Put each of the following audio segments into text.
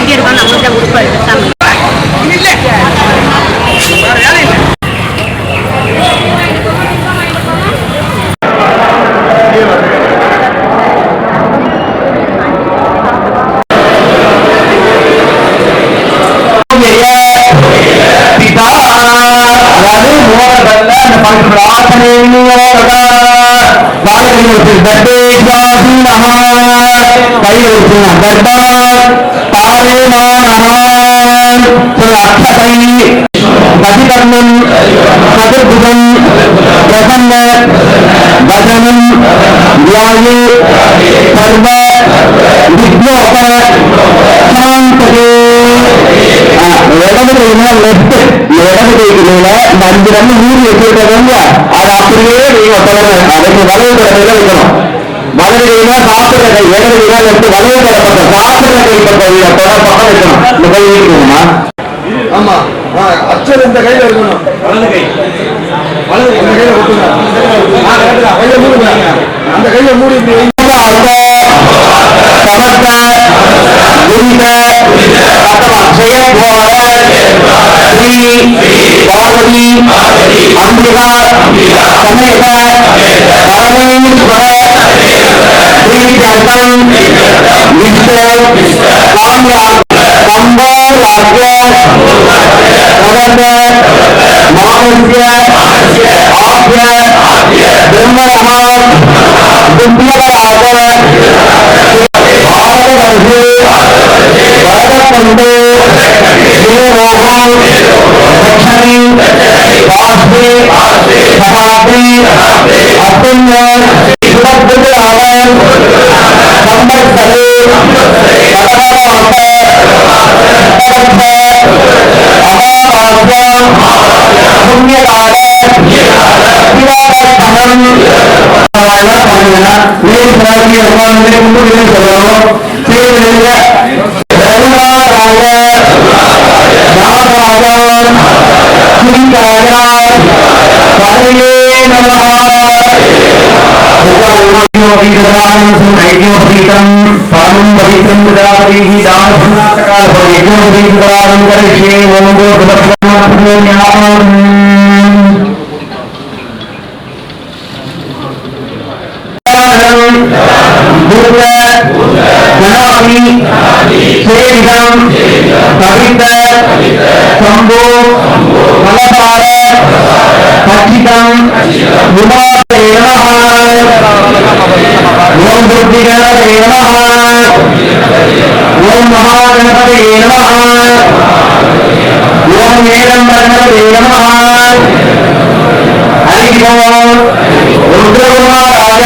வண்டி எடுக்கணும் நம்மள்ட்ட கொடுப்பாரு சாமி பிதா அதாவது மோகங்கள்ல அந்த பங்கு சதுர்புஜம் பிரசன்ன வசனம் வியாயு சர்வ விக்னோப இடது கையில லெஃப்ட் இடது கைக்குள்ள இந்த அஞ்சு ரன் ஊறி வச்சிருக்கிறவங்க அதை அப்படியே நீங்க அதுக்கு வலது கடையில வைக்கணும் வலது கையில சாப்பிடுற கை இடது கையில லெஃப்ட் வலது கடை பக்கம் சாப்பிடுற கை பக்கம் பக்கம் வைக்கணும் இந்த கை வைக்கணுமா ஆமா. அச்சல் இந்த கையில இருக்கணும். வலது கை. வலது இந்த கையில கொடுத்துங்க. கையை மூடுங்க. அந்த கையை மூடி பார்வதி அம்பிகா சமேத Parameshwara Mr. Mr. Kamla, Kamba, Rajesh, Prabhat, Mahasya, Aapya, Brahma Rahman, Dupla Rajesh, Bharat Anju, Bharat Pandu, Sri Rohan, Lakshmi, Vasi, Sahabi, Atunya, பிரார்த்தி அம்மாவிலே முன்னுரிமை சொல்லணும் செய்வதில்ல தருணாராய பூர்வ கணாமி சேவிதம் கவித சம்போ மலபார கச்சிதம் உமாதே ஓம் துர்த்திகணபதே நம ஓம் மகாகணபதே நம ஓம் ஏகம்பரகணபதே நம ஹரி ஓம் ருத்ரகுமாராய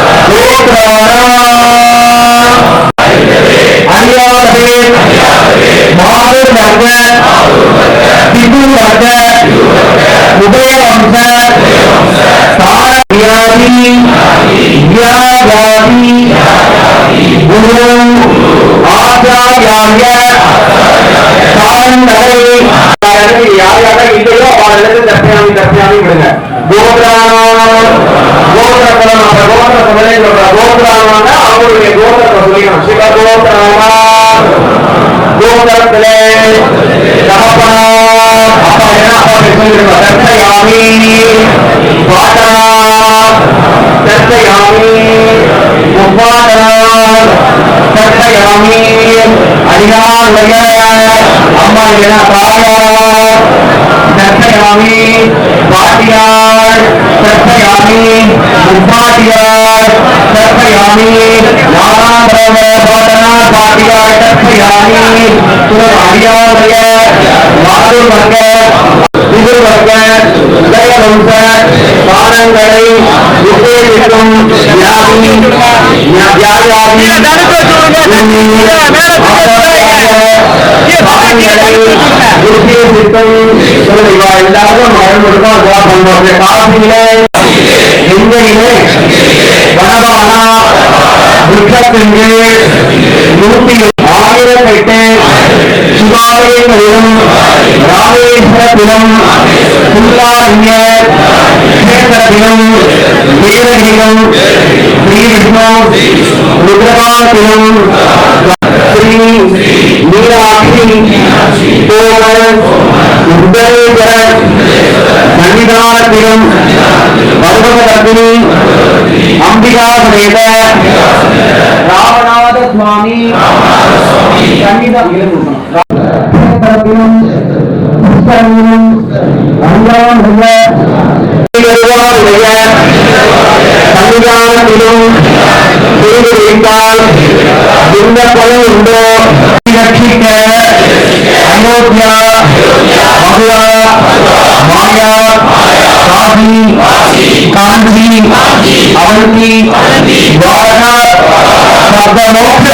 தாரவியாதி குரு ஆச்சாரியாய யார் யார இல்லையோ அவர்களுக்கு தப்பியாமி தப்பியாமி விடுங்க கோபுர குலம் அந்த கோபுர சொல்ற அவங்களுடைய கோபுரத்தை சொல்லிக்கணும் சிவ கோபுரத்திலே தகப்பனா அப்பா என்ன அப்பா சொல்லிருக்கோம் कर्तयामी उपादान कर्तयामी अधिकार वगैरह अम्मा लेना कर्तयामी वाटियार कर्तयामी उपाटियार कर्तयामी नारायण भवना वाटियार कर्तयामी तुम हरियार वगैरह मातु वगैरह உதயவம்ச பானங்களை உத்தேசிக்கும் எல்லாருக்கும் மரம் கொடுக்கும் அதுவா பண்ணுவோம் காசியிலே எங்கையிலே வனவானா திட்டத்தின் கீழ் ஆயிரத்தெட்டு சிவாலயங்களிலும் ராமேஸ்வரத்திலும் புல்லாரியர் கஷேத்திரத்திலும் நீலகிரியிலும் ஸ்ரீ விஷ்ணு ருத்ரகாலத்திலும் ஸ்ரீ மீனாட்சி கோமல் உத்தரேஸ்வர சன்னிதானத்திலும் பருவதத்தினி அம்பிகா சமேத ராமநாத சுவாமி अयोध्या मथुरा माया काशी कांधी अवंती द्वारका सबका मोक्ष